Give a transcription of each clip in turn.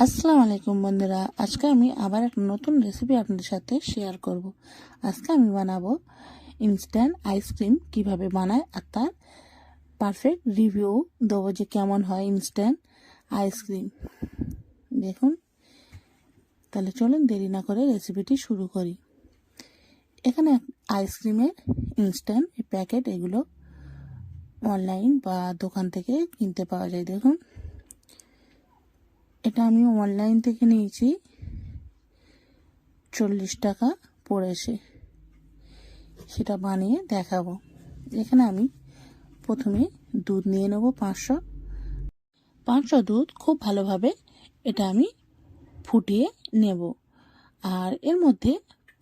আসসালামু আলাইকুম বন্ধুরা, আজকে আমি আবার একটা নতুন রেসিপি আপনাদের সাথে শেয়ার করব। আজকে আমি বানাবো ইনস্ট্যান্ট আইসক্রিম কীভাবে বানায় আর তার পারফেক্ট রিভিউ দেবো যে কেমন হয় ইনস্ট্যান্ট আইসক্রিম দেখুন, তাহলে চলুন দেরি না করে রেসিপিটি শুরু করি। এখানে আইসক্রিমের ইনস্ট্যান্ট প্যাকেট এগুলো অনলাইন বা দোকান থেকে কিনতে পাওয়া যায়। দেখুন এটা আমি অনলাইন থেকে নিয়েছি। চল্লিশ টাকা পড়েছে সেটা বানিয়ে দেখাবো। এখানে আমি প্রথমে দুধ নিয়ে নেব, পাঁচশো। পাঁচশো দুধ খুব ভালোভাবে এটা আমি ফুটিয়ে নেব। আর এর মধ্যে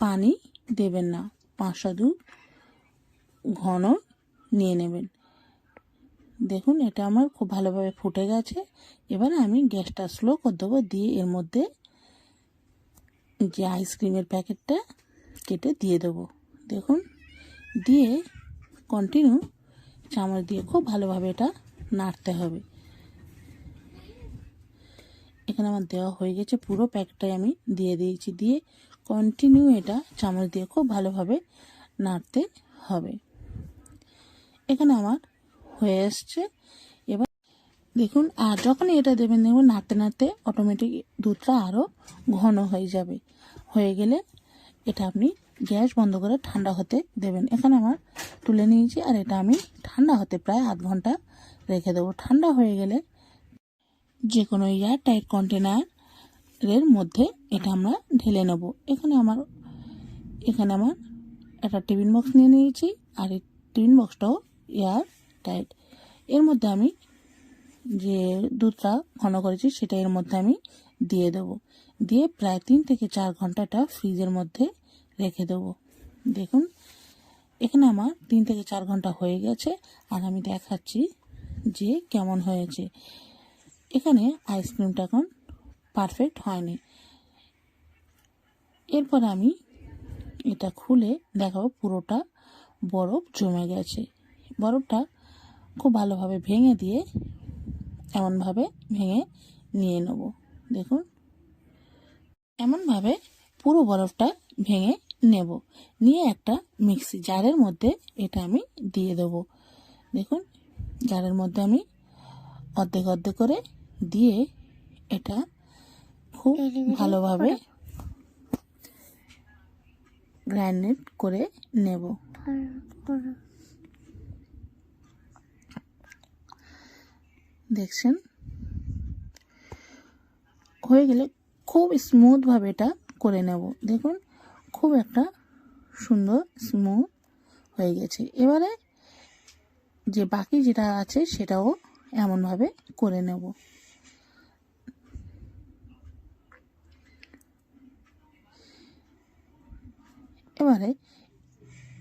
পানি দেবেন না। পাঁচশো দুধ ঘন নিয়ে নেবেন। দেখুন, এটা আমার খুব ভালোভাবে ফুটে গেছে। এবার আমি গ্যাসটা স্লো করে দেবো, দিয়ে এর মধ্যে যে আইসক্রিমের প্যাকেটটা কেটে দিয়ে দেবো। দেখুন, দিয়ে কন্টিনিউ চামচ দিয়ে খুব ভালোভাবে এটা নাড়তে হবে। এখানে আমার দেওয়া হয়ে গেছে পুরো প্যাকেটটাই আমি দিয়ে দিয়েছি, দিয়ে কন্টিনিউ এটা চামচ দিয়ে খুব ভালোভাবে নাড়তে হবে। এখানে আমার হয়ে এসছে। এবার দেখুন, আর যখনই এটা দেবেন, দেখুন, নাড়তে নাড়তে অটোমেটিক দুধটা আরও ঘন হয়ে যাবে। হয়ে গেলে এটা আপনি গ্যাস বন্ধ করে ঠান্ডা হতে দেবেন। এখানে আমার তুলে নিয়েছি, আর এটা আমি ঠান্ডা হতে প্রায় আধ ঘণ্টা রেখে দেবো। ঠান্ডা হয়ে গেলে যে কোনো এয়ার টাইট কন্টেনারের মধ্যে এটা আমরা ঢেলে নেব। এখানে আমার এখানে আমার একটা টিফিন বক্স নিয়ে নিয়েছি, আর এই টিফিন বক্সটাও এয়ার টাইট। এর মধ্যে আমি যে দুধটা ঘন করেছি, সেটা এর মধ্যে আমি দিয়ে দেবো। দিয়ে প্রায় তিন থেকে চার ঘন্টাটা ফ্রিজের মধ্যে রেখে দেবো। দেখুন, এখানে আমার তিন থেকে চার ঘণ্টা হয়ে গেছে, আর আমি দেখাচ্ছি যে কেমন হয়েছে। এখানে আইসক্রিমটা এখন পারফেক্ট হয়নি। এরপর আমি এটা খুলে দেখাবো, পুরোটা বরফ জমে গেছে। বরফটা খুব ভালোভাবে ভেঙে দিয়ে এমনভাবে ভেঙে নিয়ে নেব। দেখুন। এমনভাবে পুরো বরফটা ভেঙে নেব। নিয়ে একটা মিক্সি জারের মধ্যে এটা আমি দিয়ে দেব। দেখুন, জারের মধ্যে আমি অর্ধেক অর্ধেক করে দিয়ে এটা খুব ভালোভাবে গ্রাইন্ডেড করে নেব। দেখছেন? হয়ে গেলে খুব স্মুথভাবে এটা করে নেব। দেখুন, খুব একটা সুন্দর স্মুথ হয়ে গেছে। এবারে যে বাকি যেটা আছে সেটাও এমনভাবে করে নেব। এবারে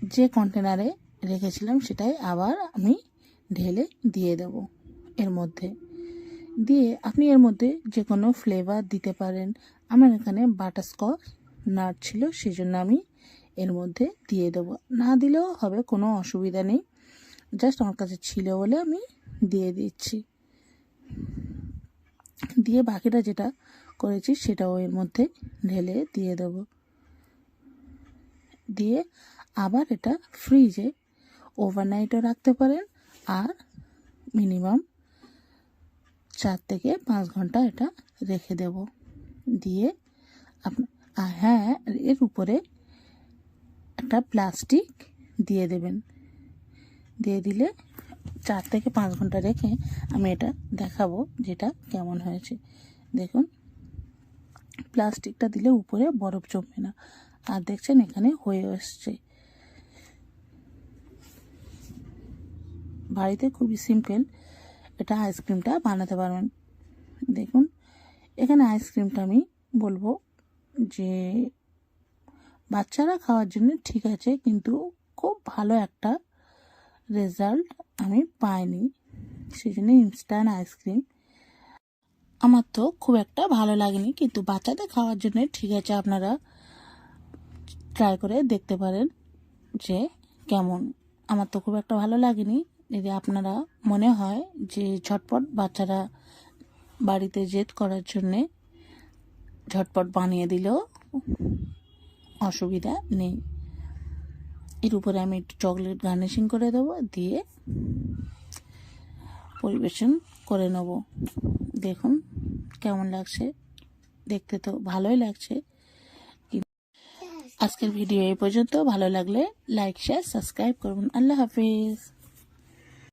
যে কন্টেনারে রেখেছিলাম সেটাই আবার আমি ঢেলে দিয়ে দেব। এর মধ্যে। দিয়ে আপনি এর মধ্যে যে কোনো ফ্লেভার দিতে পারেন। আমার এখানে বাটারস্কচ নাট ছিল সেই জন্য আমি এর মধ্যে দিয়ে দেবো। না দিলেও হবে, কোনো অসুবিধা নেই। জাস্ট আমার কাছে ছিল বলে আমি দিয়ে দিচ্ছি। দিয়ে বাকিটা যেটা করেছি, সেটাও এর মধ্যে ঢেলে দিয়ে দেব। দিয়ে আবার এটা ফ্রিজে ওভারনাইটও রাখতে পারেন, আর মিনিমাম চার থেকে পাঁচ ঘণ্টা এটা রেখে দেব। দিয়ে আর হ্যাঁ এর উপরে একটা প্লাস্টিক দিয়ে দেবেন। দিয়ে দিলে চার থেকে পাঁচ ঘণ্টা রেখে আমি এটা দেখাবো যেটা কেমন হয়েছে। দেখুন, প্লাস্টিকটা দিলে উপরে বরফ জমবে না। আর দেখছেন এখানে হয়ে এসছে। বাড়িতে খুবই সিম্পল। এটা আইসক্রিমটা বানাতে পারবেন। দেখুন, এখানে আইসক্রিমটা আমি বলব যে, বাচ্চারা খাওয়ার জন্য ঠিক আছে, কিন্তু খুব ভালো একটা রেজাল্ট আমি পাইনি। সেই জন্য ইনস্ট্যান্ট আইসক্রিম। আমার তো খুব একটা ভালো লাগেনি, কিন্তু বাচ্চাদের খাওয়ার জন্য ঠিক আছে, আপনারা ট্রাই করে দেখতে পারেন যে কেমন। আমার তো খুব একটা ভালো লাগেনি। যদি আপনারা মনে হয় যে ঝটপট বাচ্চারা বাড়িতে জেদ করার জন্যে ঝটপট বানিয়ে দিলেও অসুবিধা নেই। এর উপরে আমি একটু চকলেট গার্নিশিং করে দেবো, দিয়ে পরিবেশন করে নেব। দেখুন কেমন লাগছে। দেখতে তো ভালোই লাগছে। আজকের ভিডিও এই পর্যন্ত। ভালো লাগলে লাইক, শেয়ার, সাবস্ক্রাইব করুন। আল্লাহ হাফিজ।